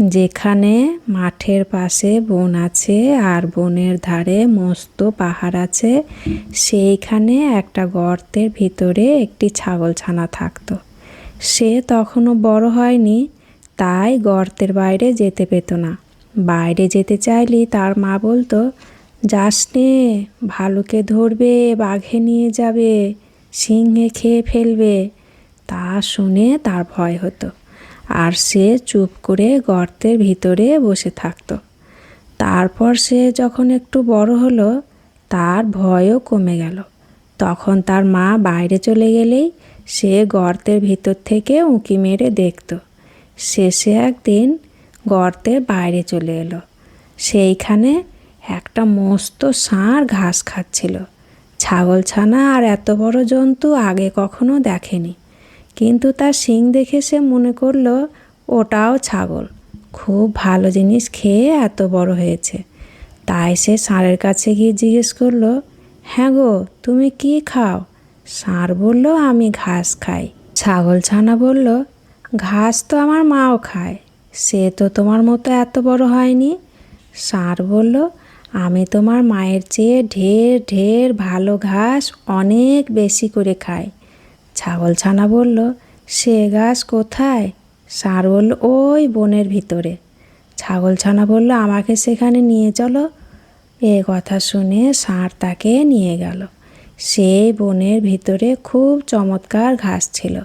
যেখানে মাঠের পাশে বন আছে আর বনের ধারে মস্ত পাহাড় আছে, সেইখানে একটা গর্তের ভিতরে একটি ছাগলছানা থাকতো। সে তখনও বড় হয়নি, তাই গর্তের বাইরে যেতে পেত না। বাইরে যেতে চাইলে তার মা বলতো, যাস নে, ভালুকে ধরবে, বাঘে নিয়ে যাবে, সিংহে খেয়ে ফেলবে। তা শুনে তার ভয় হতো। আর সে চুপ করে গর্তের ভিতরে বসে থাকতো। তারপর সে যখন একটু বড় হলো, তার ভয়ও কমে গেল। তখন তার মা বাইরে চলে গেলেই সে গর্তের ভিতর থেকে উঁকি মেরে দেখত। শেষে একদিন গর্তের বাইরে চলে এলো। সেইখানে একটা মস্ত ষাঁড় ঘাস খাচ্ছিল। ছাগলছানা আর এত বড় জন্তু আগে কখনো দেখেনি। কিন্তু তার শিং দেখে সে মনে করল, ওটাও ছাগল। খুব ভালো জিনিস খেয়ে এত বড় হয়েছে। তাই সে ষাঁড়ের কাছে গিয়ে জিজ্ঞেস করল হ্যাঁ গো, তুমি কি খাও? ষাঁড় বলল, আমি ঘাস খাই। ছাগল ছানা বলল, ঘাস তো আমার মাও খায়। সে তো তোমার মতো এত বড় হয়নি? ষাঁড় বলল, আমি তোমার মায়ের চেয়ে ঢের ঢের ভালো ঘাস অনেক বেশি করে খাই। ছাগল ছানা বলল, সে ঘাস কোথায়? ষাঁড় বলল ওই বনের ভিতরে। ছাগল ছানা বলল, আমাকে সেখানে নিয়ে চলো। এ কথা শুনে ষাঁড় তাকে নিয়ে গেল। সেই বনের ভিতরে খুব চমৎকার ঘাস ছিল।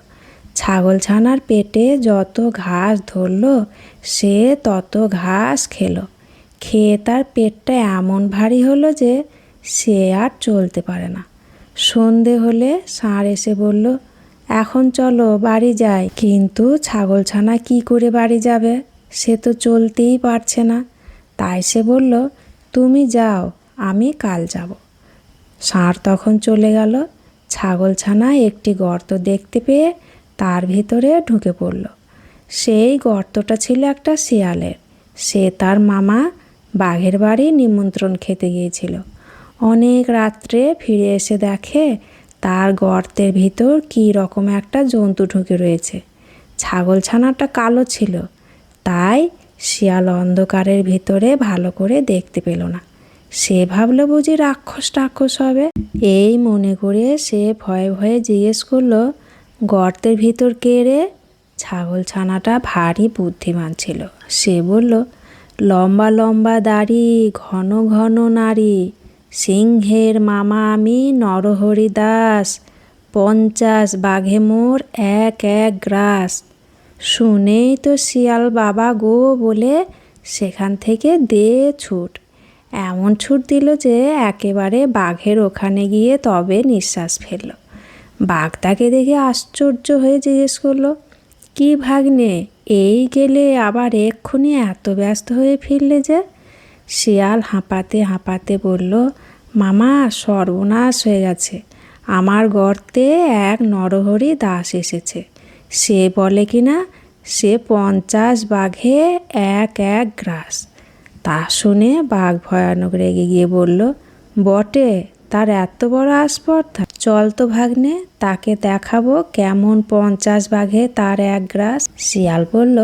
ছাগল ছানার পেটে যত ঘাস ধরলো, সে তত ঘাস খেলো। খেয়ে তার পেটটা এমন ভারী হলো যে সে আর চলতে পারে না। সন্ধে হলে ষাঁড় এসে বলল, এখন চলো বাড়ি যাই। কিন্তু ছাগলছানা কি করে বাড়ি যাবে? সে তো চলতেই পারছে না। তাই সে বলল, তুমি যাও, আমি কাল যাব। ষাঁড় তখন চলে গেল। ছাগলছানা একটি গর্ত দেখতে পেয়ে তার ভিতরে ঢুকে পড়ল। সেই গর্তটা ছিল একটা শিয়ালের। সে তার মামা বাঘের বাড়ি নিমন্ত্রণ খেতে গিয়েছিল। অনেক রাত্রে ফিরে এসে দেখে তার গর্তের ভিতর কী রকম একটা জন্তু ঢুকে রয়েছে। ছাগল ছানাটা কালো ছিল, তাই শিয়াল অন্ধকারের ভিতরে ভালো করে দেখতে পেল না। সে ভাবলো বুঝি রাক্ষস টাক্ষস হবে। এই মনে করে সে ভয়ে ভয়ে জিজ্ঞেস করল, গর্তের ভিতর কে রে? ছাগল ছানাটা ভারী বুদ্ধিমান ছিল। সে বলল, লম্বা লম্বা দাড়ি, ঘন ঘন নারী সিংহের মামা আমি নরহরি দাস পঞ্চাশ বাঘে মোর এক এক গ্রাস। শুনেই তো শিয়াল বাবা গো বলে সেখান থেকে দে ছুট। এমন ছুট দিল যে একেবারে বাঘের ওখানে গিয়ে তবে নিঃশ্বাস ফেলল। বাঘ তাকে দেখে আশ্চর্য হয়ে জিজ্ঞেস করল, কি ভাগ্নে, এই গেলে আবার এক্ষুনি এত ব্যস্ত হয়ে ফিরলে যে? শিয়াল হাঁপাতে হাঁপাতে বলল, মামা, সর্বনাশ হয়ে গেছে। আমার গর্তে এক নরহরি দাস এসেছে। সে বলে কি না, সে পঞ্চাশ বাঘে এক এক গ্রাস তা শুনে বাঘ ভয়ানক রেগে গিয়ে বলল, বটে, তার এত বড় আসপর্ধা। চল তো ভাগ্নে, তাকে দেখাবো কেমন পঞ্চাশ বাঘে তার এক গ্রাস শিয়াল বলল,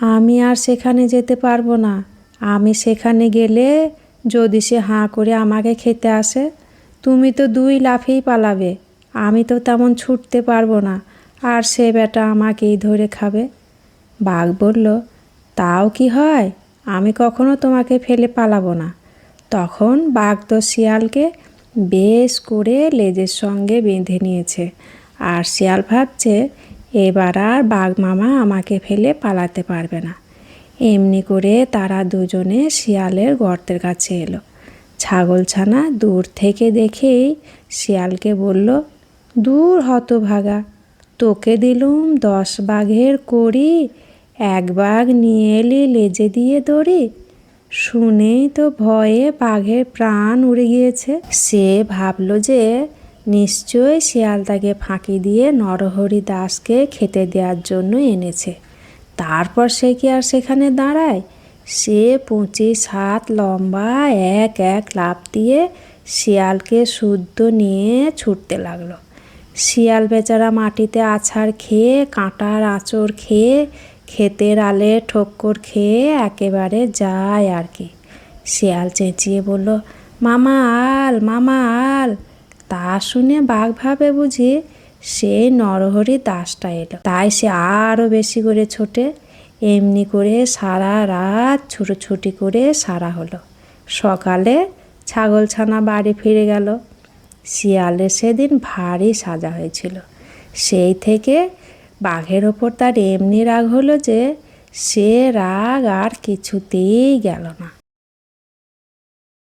আমি আর সেখানে যেতে পারব না। আমি সেখানে গেলে যদি সে হাঁ করে আমাকে খেতে আসে, তুমি তো দুই লাফেই পালাবে। আমি তো তেমন ছুটতে পারব না, আর সে বেটা আমাকেই ধরে খাবে। বাঘ বলল, তাও কি হয়? আমি কখনো তোমাকে ফেলে পালাবো না। তখন বাঘ তো শিয়ালকে বেশ করে লেজের সঙ্গে বেঁধে নিয়েছে, আর শিয়াল ভাবছে, এবার আর বাঘ মামা আমাকে ফেলে পালাতে পারবে না। এমনি করে তারা দুজনে শিয়ালের গর্তের কাছে এলো। ছাগলছানা দূর থেকে দেখেই শিয়ালকে বলল, দূর হতভাগা, তোকে দিলুম দশ বাঘের করি এক বাঘ নিয়ে এলি লেজে দিয়ে দড়ি। শুনেই তো ভয়ে বাঘের প্রাণ উড়ে গিয়েছে। সে ভাবল যে নিশ্চয় শিয়াল তাকে ফাঁকি দিয়ে নরহরি দাসকে খেতে দেওয়ার জন্য এনেছে। তারপর সে কি আর সেখানে দাঁড়ায়? সে পঁচিশ হাত লম্বা এক এক লাফ দিয়ে শিয়ালকে শুদ্ধ নিয়ে ছুটতে লাগল। শিয়াল বেচারা মাটিতে আছাড় খেয়ে, কাঁটার আঁচড় খেয়ে, ক্ষেতের আলে ঠক্কর খেয়ে একেবারে যায় আর কি। শিয়াল চেঁচিয়ে বলল মামা আল মামা আল তা শুনে বাঘ ভাবে বুঝি সেই নরহরি দাসটা এলো। তাই সে আরও বেশি করে ছোটে, এমনি করে সারা রাত ছুটোছুটি করে সারা হলো। সকালে ছাগলছানা বাড়ি ফিরে গেল। শিয়ালের সেদিন ভারী সাজা হয়েছিল। সেই থেকে বাঘের ওপর তার এমনি রাগ হলো যে সে রাগ আর কিছুতেই গেল না।